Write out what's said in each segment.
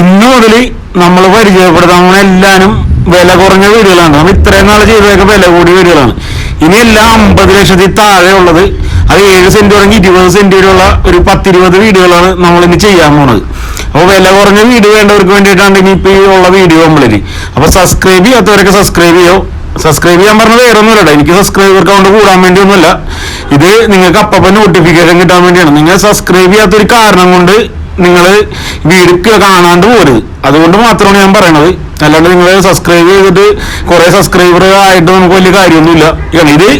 ഇന്ന് മുതൽ നമ്മൾ പരിചയപ്പെടുത്താൻ എല്ലാവരും വില കുറഞ്ഞ വീടുകളാണ്. നമ്മൾ ഇത്രയും നാൾ ചെയ്തതൊക്കെ വില കൂടിയ വീടുകളാണ്. ഇനി എല്ലാം അമ്പത് ലക്ഷത്തിൽ താഴെ ഉള്ളത് അത് ഏഴ് സെന്റ് തുടങ്ങി ഇരുപത് സെന്റ് വരെയുള്ള ഒരു പത്തിരുപത് വീടുകളാണ് നമ്മൾ ഇനി ചെയ്യാൻ പോണത് അപ്പോൾ വില കുറഞ്ഞ വീട് വേണ്ടവർക്ക് വേണ്ടിയിട്ടാണ് ഇനി ഈ ഉള്ള വീഡിയോ നമ്മളിൽ അപ്പൊ സബ്സ്ക്രൈബ് ചെയ്യാത്തവരൊക്കെ സബ്സ്ക്രൈബ് ചെയ്യോ? സബ്സ്ക്രൈബ് ചെയ്യാൻ പറഞ്ഞത് വേറെ ഒന്നുമില്ല എനിക്ക് സബ്സ്ക്രൈബർ കൗണ്ട് കൂടാൻ വേണ്ടിയൊന്നുമല്ല ഇത് നിങ്ങൾക്ക് അപ്പം നോട്ടിഫിക്കേഷൻ കിട്ടാൻ വേണ്ടിയാണ്. നിങ്ങൾ സബ്സ്ക്രൈബ് ചെയ്യാത്തൊരു കാരണം കൊണ്ട് നിങ്ങൾ വീഡിയോ കാണാണ്ട് പോരുത് അതുകൊണ്ട് മാത്രമാണ് ഞാൻ പറയണത്. അല്ലാണ്ട് നിങ്ങൾ സബ്സ്ക്രൈബ് ചെയ്തിട്ട് കുറെ സബ്സ്ക്രൈബർ ആയിട്ട് നമുക്ക് വലിയ കാര്യമൊന്നുമില്ല. ഇത്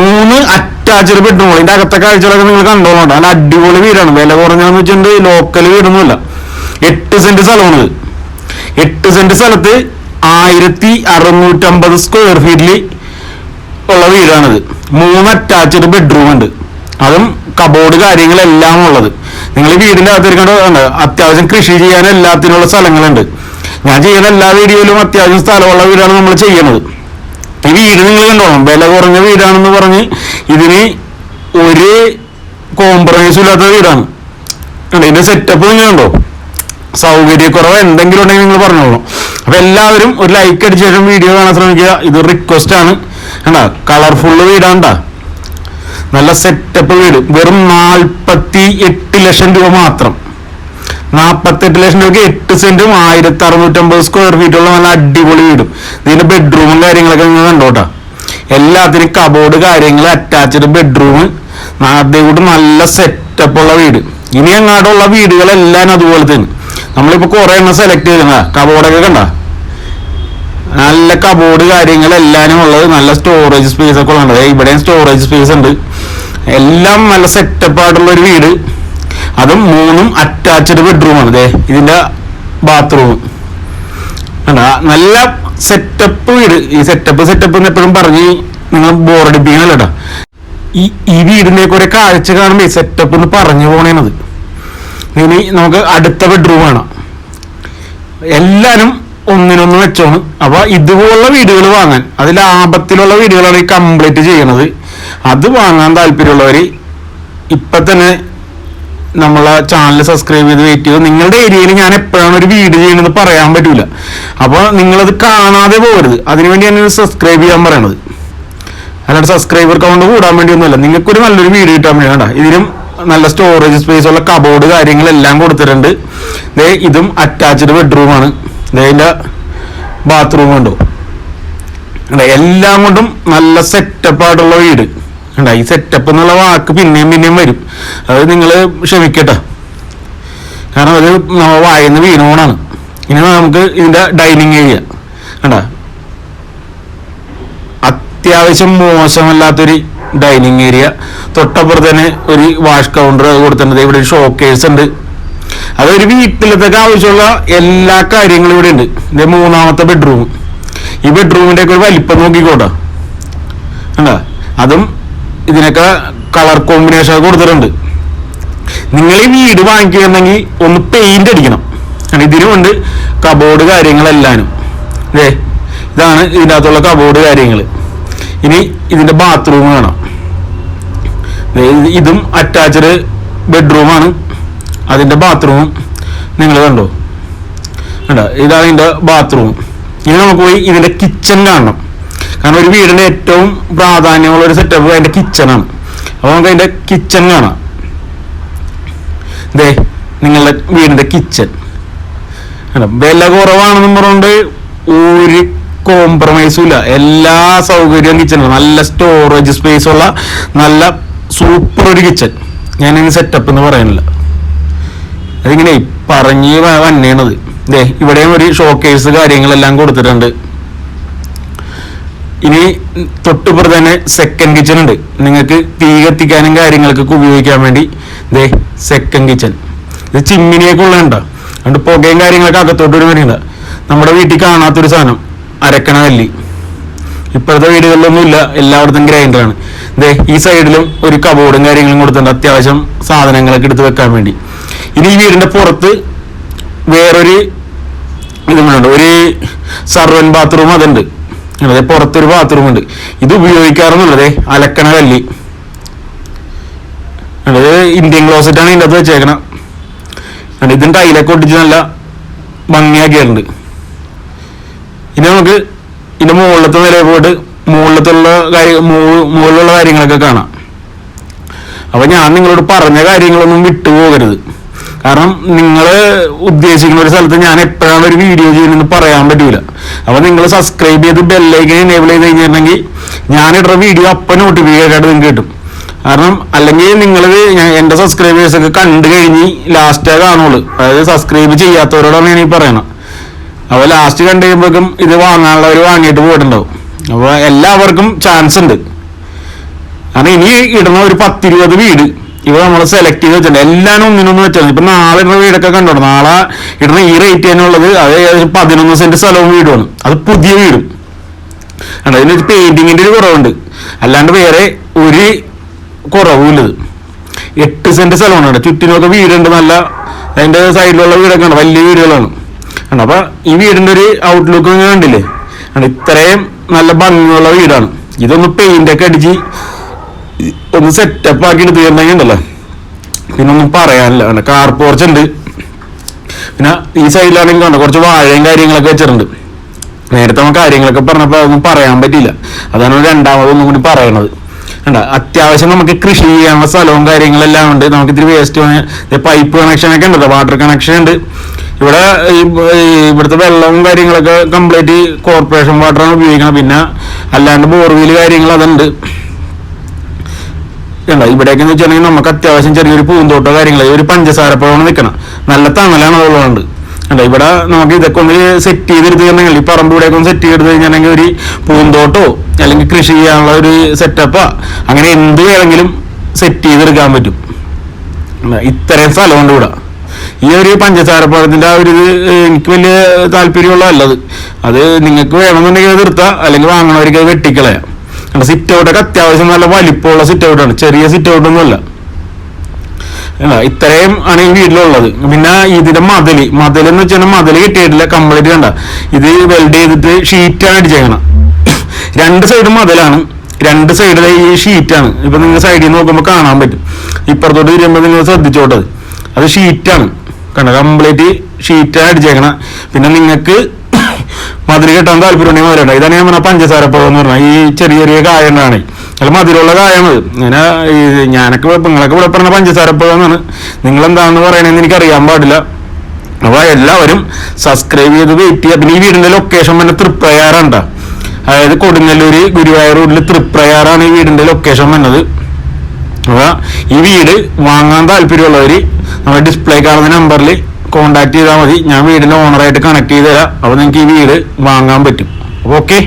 മൂന്ന് അറ്റാച്ച്ഡ് ബെഡ്റൂം ഇതിന്റെ അകത്തെ കാഴ്ചകളൊക്കെ നിങ്ങൾ കണ്ടോളണ്ട നല്ല അടിപൊളി വീടാണ്. വില കുറഞ്ഞാന്ന് വെച്ചിട്ടുണ്ടെങ്കിൽ ലോക്കൽ വീടൊന്നുമില്ല. എട്ട് സെന്റ് സ്ഥലമാണ് എട്ട് സെന്റ് സ്ഥലത്ത് ആയിരത്തി അറുന്നൂറ്റമ്പത് സ്ക്വയർ ഫീറ്റിൽ ഉള്ള വീടാണിത്. മൂന്ന് അറ്റാച്ച്ഡ് ബെഡ്റൂം ഉണ്ട്. അതും കബോർഡ് കാര്യങ്ങളെല്ലാം ഉള്ളത്. നിങ്ങൾ ഈ അകത്ത് അകത്തിരിക്കേണ്ട അത്യാവശ്യം കൃഷി ചെയ്യാൻ എല്ലാത്തിനുള്ള സ്ഥലങ്ങളുണ്ട്. ഞാൻ ചെയ്യുന്ന എല്ലാ വീഡിയോയിലും അത്യാവശ്യം സ്ഥലമുള്ള വീടാണ് നമ്മൾ ചെയ്യുന്നത്. ഈ വീട് നിങ്ങൾ കണ്ടോ? വില കുറഞ്ഞ വീടാണെന്ന് പറഞ്ഞ് ഇതിന് ഒരു കോംപ്രമൈസും ഇല്ലാത്ത വീടാണ്. ഇതിന്റെ സെറ്റപ്പ് നിങ്ങൾ കണ്ടോ? സൗകര്യക്കുറവ് എന്തെങ്കിലും ഉണ്ടെങ്കിൽ നിങ്ങൾ പറഞ്ഞോളൂ അപ്പൊ എല്ലാവരും ഒരു ലൈക്ക് അടിച്ച ശേഷം വീഡിയോ കാണാൻ ശ്രമിക്കുക. ഇത് റിക്വസ്റ്റ് ആണ്. കളർഫുള്ള് വീടാണ്ടാ നല്ല സെറ്റപ്പ് വീട്. വെറും നാൽപ്പത്തി എട്ട് ലക്ഷം രൂപ മാത്രം. നാൽപ്പത്തെട്ട് ലക്ഷം രൂപയ്ക്ക് എട്ട് സെന്റും ആയിരത്തി അറുന്നൂറ്റമ്പത് സ്ക്വയർ ഫീറ്റ് ഉള്ള നല്ല അടിപൊളി വീടും. ഇതിന്റെ ബെഡ്റൂമും കാര്യങ്ങളൊക്കെ നിങ്ങൾ കണ്ടോട്ടാ എല്ലാത്തിനും കബോർഡ് കാര്യങ്ങൾ അറ്റാച്ച്ഡ് ബെഡ്റൂം കൂട്ട് നല്ല സെറ്റപ്പ് ഉള്ള വീട്. ഇനി അങ്ങാടുള്ള വീടുകളെല്ലാം അതുപോലെ തന്നെ. നമ്മളിപ്പോ കുറെ എണ്ണം സെലക്ട് ചെയ്തിരുന്ന കബോർഡൊക്കെ കണ്ട? നല്ല കബോർഡ് കാര്യങ്ങൾ കാര്യങ്ങളെല്ലാനും ഉള്ളത്. നല്ല സ്റ്റോറേജ് സ്പേസ് ഒക്കെ ഉള്ളത് ഇവിടെയും സ്റ്റോറേജ് സ്പേസ് ഉണ്ട്. എല്ലാം നല്ല സെറ്റപ്പ് ആയിട്ടുള്ള ഒരു വീട്. അതും മൂന്നും അറ്റാച്ച്ഡ് ബെഡ്റൂമാണ് ദേ ഇതിന്റെ ബാത്റൂം നല്ല സെറ്റപ്പ് വീട്. ഈ സെറ്റപ്പ് സെറ്റപ്പ് എന്ന് എപ്പോഴും പറഞ്ഞ് നിങ്ങൾ ബോറടിപ്പിക്കണല്ലേട്ടാ ഈ ഈ വീടിന്റെ കുറെ കാഴ്ച കാണുമ്പോ സെറ്റപ്പ് എന്ന് പറഞ്ഞു പോണേണത് ഇനി നമുക്ക് അടുത്ത ബെഡ്റൂം വേണം എല്ലാരും ഒന്നിനൊന്ന് വെച്ചോണ്. അപ്പൊ ഇതുപോലുള്ള വീടുകൾ വാങ്ങാൻ അത് ലാഭത്തിലുള്ള വീടുകളാണ് ഈ കംപ്ലീറ്റ് ചെയ്യണത്. അത് വാങ്ങാൻ താല്പര്യമുള്ളവർ ഇപ്പൊ തന്നെ നമ്മളെ ചാനൽ സബ്സ്ക്രൈബ് ചെയ്ത് വെയിറ്റ് ചെയ്ത് നിങ്ങളുടെ ഏരിയയിൽ ഞാൻ എപ്പോഴാണ് ഒരു വീഡിയോ ചെയ്യണമെന്ന് പറയാൻ പറ്റൂല. അപ്പൊ നിങ്ങളത് കാണാതെ പോകരുത്. അതിനുവേണ്ടി ഞാൻ സബ്സ്ക്രൈബ് ചെയ്യാൻ പറയണത്. അല്ലാണ്ട് സബ്സ്ക്രൈബർ കൗണ്ട് കൂടാൻ വേണ്ടിയൊന്നുമല്ല. നിങ്ങൾക്കൊരു നല്ലൊരു വീട് കിട്ടാൻ വേണ്ടി വേണ്ട ഇതിനും നല്ല സ്റ്റോറേജ് സ്പേസ് ഉള്ള കബോർഡ് കാര്യങ്ങളെല്ലാം കൊടുത്തിട്ടുണ്ട്. ഇതും അറ്റാച്ച്ഡ് ബെഡ്റൂമാണ് ഇതിന്റെ ബാത്റൂം ഉണ്ടോ കണ്ടോ? എല്ലാം കൊണ്ടും നല്ല സെറ്റപ്പ് ആയിട്ടുള്ള വീട്. കണ്ട ഈ സെറ്റപ്പ് എന്നുള്ള വാക്ക് പിന്നെയും പിന്നെയും വരും. അത് നിങ്ങൾ ക്ഷമിക്കട്ടെ. കാരണം അത് നമ്മൾ വായന്ന് വീണോണാണ് ഇനി നമുക്ക് ഇതിന്റെ ഡൈനിങ് ഏരിയ കണ്ട അത്യാവശ്യം മോശമല്ലാത്തൊരു ഡൈനിങ് ഏരിയ തൊട്ടപ്പുറത്ത് തന്നെ ഒരു വാഷ് കൗണ്ടർ കൊടുത്തിട്ടുണ്ട്. ഇവിടെ ഒരു ഷോക്കേഴ്സ് ഉണ്ട്. അതൊരു വീട്ടിലത്തേക്ക് ആവശ്യമുള്ള എല്ലാ കാര്യങ്ങളും ഇവിടെ ഉണ്ട്. ഇത് മൂന്നാമത്തെ ബെഡ്റൂം ഈ ബെഡ്റൂമിന്റെ ഒക്കെ വലിപ്പം നോക്കിക്കോട്ടെ. കണ്ടോ? അതും ഇതിനൊക്കെ കളർ കോമ്പിനേഷൻ കൊടുത്തിട്ടുണ്ട്. നിങ്ങൾ ഈ വീട് വാങ്ങിക്കുകയാണെങ്കിൽ ഒന്ന് പെയിന്റ് അടിക്കണം. കാരണം ഇതിനുമുണ്ട് കബോർഡ് കാര്യങ്ങളെല്ലാനും. അതെ ഇതാണ് ഇതിന്റെ അകത്തുള്ള കബോർഡ് കാര്യങ്ങൾ. ഇനി ഇതിന്റെ ബാത്റൂം ദേ ഇതും അറ്റാച്ച്ഡ് ബെഡ്റൂമാണ് അതിന്റെ ബാത്റൂമും നിങ്ങൾ കണ്ടോ? കണ്ടോ? ഇതാണ് ഇതിന്റെ ബാത്റൂം ഇനി നമുക്ക് പോയി ഇതിന്റെ കിച്ചൺ കാണണം. കാരണം ഒരു വീടിന്റെ ഏറ്റവും പ്രാധാന്യമുള്ള ഒരു സെറ്റപ്പ് അതിന്റെ കിച്ചണാണ് അപ്പൊ നമുക്ക് അതിന്റെ കിച്ചൺ കാണാം. ദേ നിങ്ങളുടെ വീടിന്റെ കിച്ചൺ വില കുറവാണെന്നും പറഞ്ഞുകൊണ്ട് ഒരു കോംപ്രമൈസും ഇല്ല. എല്ലാ സൗകര്യവും കിച്ചണില്ല നല്ല സ്റ്റോറേജ് സ്പേസ് ഉള്ള നല്ല സൂപ്പർ ഒരു കിച്ചൺ ഞാൻ ഇനി സെറ്റപ്പ് എന്ന് പറയുന്നില്ല അതിങ്ങനെ പറഞ്ഞ് വന്നേണത്. ദേ ഇവിടെയും ഒരു ഷോക്കേഴ്സ് കാര്യങ്ങളെല്ലാം കൊടുത്തിട്ടുണ്ട്. ഇനി തൊട്ടുപുറത്ത് തന്നെ സെക്കൻഡ് കിച്ചൺ ഉണ്ട്. നിങ്ങൾക്ക് തീ കത്തിക്കാനും കാര്യങ്ങൾക്കൊക്കെ ഉപയോഗിക്കാൻ വേണ്ടി ദേ സെക്കൻഡ് കിച്ചൺ ഇത് ചിമ്മിനിയൊക്കെ ഉള്ളതുണ്ടോ? അതുകൊണ്ട് പുകയും കാര്യങ്ങളൊക്കെ അകത്തോട്ട് ഒരു വരുന്നുണ്ട് നമ്മുടെ വീട്ടിൽ കാണാത്തൊരു സാധനം അരക്കണ കല്ലി. ഇപ്പോഴത്തെ വീടുകളിലൊന്നും ഇല്ല എല്ലായിടത്തും ഗ്രൈൻഡറാണ് ദേ ഈ സൈഡിലും ഒരു കബോർഡും കാര്യങ്ങളും കൊടുത്തിട്ടുണ്ട്. അത്യാവശ്യം സാധനങ്ങളൊക്കെ എടുത്ത് വെക്കാൻ വേണ്ടി. ഇനി ഈ വീടിന്റെ പുറത്ത് വേറൊരു ഇതുമുണ്ട്. ഒരു സർവൻ ബാത്റൂം അതുണ്ട്. അതെ പുറത്തൊരു ബാത്റൂം ഉണ്ട്. ഇത് ഉപയോഗിക്കാറെന്നുള്ളതേ അലക്കണ കല്ലി. അത് ഇന്ത്യൻ ക്ലോസറ്റ് ആണ് ഇതിന്റെ അകത്ത് വെച്ചേക്കണം. ഇതിന് ഇതും ടൈലൊക്കെ ഒട്ടിച്ച് നല്ല ഭംഗിയാക്കിയിട്ടുണ്ട്. ഇനി നമുക്ക് ഇതിന്റെ മുകളിലത്തെ നിലയിൽ പോയിട്ട് മുകളിലത്തുള്ള കാര്യം മുകളിലുള്ള കാര്യങ്ങളൊക്കെ കാണാം. അപ്പൊ ഞാൻ നിങ്ങളോട് പറഞ്ഞ കാര്യങ്ങളൊന്നും വിട്ടുപോകരുത്. കാരണം നിങ്ങൾ ഉദ്ദേശിക്കുന്ന ഒരു സ്ഥലത്ത് ഞാൻ എപ്പോഴാണ് ഒരു വീഡിയോ ചെയ്യുന്നതെന്ന് പറയാൻ പറ്റൂല. അപ്പൊ നിങ്ങൾ സബ്സ്ക്രൈബ് ചെയ്ത് ബെല്ലൈക്കൻ എനേബിൾ ചെയ്ത് കഴിഞ്ഞിട്ടുണ്ടെങ്കിൽ ഞാനിടുന്ന വീഡിയോ അപ്പം നോട്ടിഫിക്കേഷൻ ആയിട്ട് നിങ്ങൾക്ക് കിട്ടും. കാരണം അല്ലെങ്കിൽ നിങ്ങൾ സബ്സ്ക്രൈബേഴ്സ് ഒക്കെ കണ്ടു കഴിഞ്ഞ് ലാസ്റ്റേ കാണുള്ളൂ. അതായത് സബ്സ്ക്രൈബ് ചെയ്യാത്തവരോടാണ് ഞാൻ ഈ പറയണം അപ്പോൾ ലാസ്റ്റ് കണ്ടു കഴിയുമ്പോഴേക്കും ഇത് വാങ്ങാനുള്ളവർ വാങ്ങിയിട്ട് പോയിട്ടുണ്ടാവും. അപ്പോൾ എല്ലാവർക്കും ചാൻസ് ഉണ്ട്. കാരണം ഇനി ഇടുന്ന ഒരു പത്തിരുപത് വീട് ഇവ നമ്മൾ സെലക്ട് ചെയ്ത് വെച്ചിട്ടുണ്ട്. എല്ലാവരും ഒന്നിനൊന്ന് വെച്ചാൽ ഇപ്പൊ നാളെ ഇടുന്ന വീടൊക്കെ കണ്ടോ? നാളെ ഇടുന്ന ഈ റേറ്റ് തന്നെ ഉള്ളത് അത് ഏകദേശം പതിനൊന്ന് സെന്റ് സ്ഥലവും വീടുമാണ്. അത് പുതിയ വീടും. കണ്ടോ? ഇതിനൊരു പെയിന്റിങ്ങിന്റെ ഒരു കുറവുണ്ട്. അല്ലാണ്ട് വേറെ ഒരു കുറവുമില്ലത്. എട്ട് സെന്റ് സ്ഥലമാണ് ഇവിടെ ചുറ്റിനൊക്കെ വീടുണ്ട്. നല്ല അതിന്റെ സൈഡിലുള്ള വീടൊക്കെ ഉണ്ട് വലിയ വീടുകളാണ്. കണ്ടോ? അപ്പൊ ഈ വീടിന്റെ ഒരു ഔട്ട്ലുക്ക് കണ്ടില്ലേ? കണ്ടോ? ഇത്രയും നല്ല ഭംഗിയുള്ള വീടാണ്. ഇതൊന്ന് പെയിന്റ് ഒക്കെ അടിച്ച് ഒന്ന് സെറ്റപ്പ് ആക്കി തീർന്നെങ്കിൽ ഉണ്ടല്ലോ. പിന്നെ ഒന്നും പറയാനില്ല. കാർ പോർച്ച് ഉണ്ട്. പിന്നെ ഈ സൈഡിലാണെങ്കിൽ കണ്ടോ കുറച്ച് വാഴയും കാര്യങ്ങളൊക്കെ വെച്ചിട്ടുണ്ട്. നേരത്തെ നമ്മൾ കാര്യങ്ങളൊക്കെ പറഞ്ഞപ്പോൾ ഒന്നും പറയാൻ പറ്റിയില്ല. അതാണ് രണ്ടാമതൊന്നും കൂടി പറയണത്. കണ്ട അത്യാവശ്യം നമുക്ക് കൃഷി ചെയ്യാനുള്ള സ്ഥലവും കാര്യങ്ങളെല്ലാം ഉണ്ട്. നമുക്ക് ഇത്തിരി വേസ്റ്റ് പൈപ്പ് കണക്ഷനൊക്കെ ഉണ്ട് വാട്ടർ കണക്ഷൻ ഉണ്ട്. ഇവിടെ ഇവിടുത്തെ വെള്ളവും കാര്യങ്ങളൊക്കെ കംപ്ലീറ്റ് കോർപ്പറേഷൻ വാട്ടറാണ് ഉപയോഗിക്കുന്നത് പിന്നെ അല്ലാണ്ട് ബോർവീൽ കാര്യങ്ങൾ അതുണ്ട്. കണ്ടോ? ഇവിടേക്ക് വെച്ചിട്ടുണ്ടെങ്കിൽ നമുക്ക് അത്യാവശ്യം ചെറിയൊരു പൂന്തോട്ടോ കാര്യങ്ങളോ ഒരു പഞ്ചസാരപ്പഴമാണ് നിൽക്കണം നല്ല തണലാണ് അതുള്ളതുകൊണ്ട് അല്ല ഇവിടെ നമുക്ക് ഇതൊക്കെ ഒന്ന് സെറ്റ് ചെയ്തെടുത്തിട്ടുണ്ടെങ്കിൽ ഈ പറമ്പ് ഇവിടെയൊക്കെ ഒന്ന് സെറ്റ് ചെയ്തെടുത്ത് കഴിഞ്ഞാൽ ഒരു പൂന്തോട്ടോ അല്ലെങ്കിൽ കൃഷി ചെയ്യാനുള്ള ഒരു സെറ്റപ്പോ അങ്ങനെ എന്ത് വേണമെങ്കിലും സെറ്റ് ചെയ്തെടുക്കാൻ പറ്റും. ഇത്രയും സ്ഥലമുണ്ട് ഇവിടെ. ഈ ഒരു പഞ്ചസാരപ്പഴത്തിന്റെ ആ ഒരു ഇത് എനിക്ക് വലിയ താല്പര്യമുള്ളതല്ലത് അത് നിങ്ങൾക്ക് വേണമെന്നുണ്ടെങ്കിൽ അത് നിർത്താം. അല്ലെങ്കിൽ വാങ്ങണവർക്ക് അത് വെട്ടിക്കളയാം. സിറ്റ് ഔട്ടൊക്കെ അത്യാവശ്യം നല്ല വലിപ്പമുള്ള സിറ്റ് ഔട്ടാണ് ചെറിയ സിറ്റ് ഔട്ടൊന്നുമല്ല ഇത്രയും ആണ് ഈ വീട്ടിലുള്ളത്. പിന്നെ ഇതിന്റെ മതിൽ. മതിൽ എന്ന് വെച്ചാൽ മതിൽ കിട്ടിയിട്ടില്ല. കംപ്ലീറ്റ് കണ്ട. ഇത് വെൽഡ് ചെയ്തിട്ട് ഷീറ്റാണ് അടിച്ചേക്കണം രണ്ട് സൈഡ് മതിലാണ്. രണ്ട് സൈഡിലെ ഈ ഷീറ്റാണ് ഇപ്പൊ നിങ്ങൾ സൈഡിൽ നിന്ന് നോക്കുമ്പോൾ കാണാൻ പറ്റും. ഇപ്പുറത്തോട്ട് തിരിയുമ്പോൾ നിങ്ങൾ ശ്രദ്ധിച്ചോട്ടത്. അത് ഷീറ്റാണ് കണ്ട കംപ്ലീറ്റ് ഷീറ്റാണ് അടിച്ചേക്കണം പിന്നെ നിങ്ങൾക്ക് മധുര കിട്ടാൻ താല്പര്യമുണ്ടെങ്കിൽ മധുര ഇതാണ് ഞാൻ പറഞ്ഞ പഞ്ചസാരപ്പഴം പറഞ്ഞാൽ ഈ ചെറിയ ചെറിയ കായ ഉണ്ടാണ് അല്ല മധുരമുള്ള കായാണ് ഇങ്ങനെ ഈ ഞാനൊക്കെ നിങ്ങളൊക്കെ ഇവിടെ പറഞ്ഞ പഞ്ചസാരപ്പഴം എന്നാണ്. നിങ്ങൾ എന്താണെന്ന് പറയണതെന്ന് എനിക്ക് അറിയാൻ പാടില്ല. അപ്പൊ എല്ലാവരും സബ്സ്ക്രൈബ് ചെയ്ത് വെയിറ്റ് ചെയ്യുക. പിന്നെ ഈ വീടിന്റെ ലൊക്കേഷൻ തന്നെ തൃപ്രയാറുണ്ട അതായത് കൊടുങ്ങല്ലൂര് ഗുരുവായൂർ റോഡിൽ തൃപ്രയാറാണ് ഈ വീടിന്റെ ലൊക്കേഷൻ വന്നത്. അപ്പൊ ഈ വീട് വാങ്ങാൻ താല്പര്യമുള്ളവര് നമ്മുടെ ഡിസ്പ്ലേ കാണുന്ന നമ്പറിൽ കോൺടാക്ട് ചെയ്താൽ മതി. ഞാൻ വീടിന്റെ ഓണറായിട്ട് കണക്ട് ചെയ്ത് തരാം. അപ്പൊ നിങ്ങൾക്ക് ഈ വീട് വാങ്ങാൻ പറ്റും. അപ്പോൾ ഓക്കെ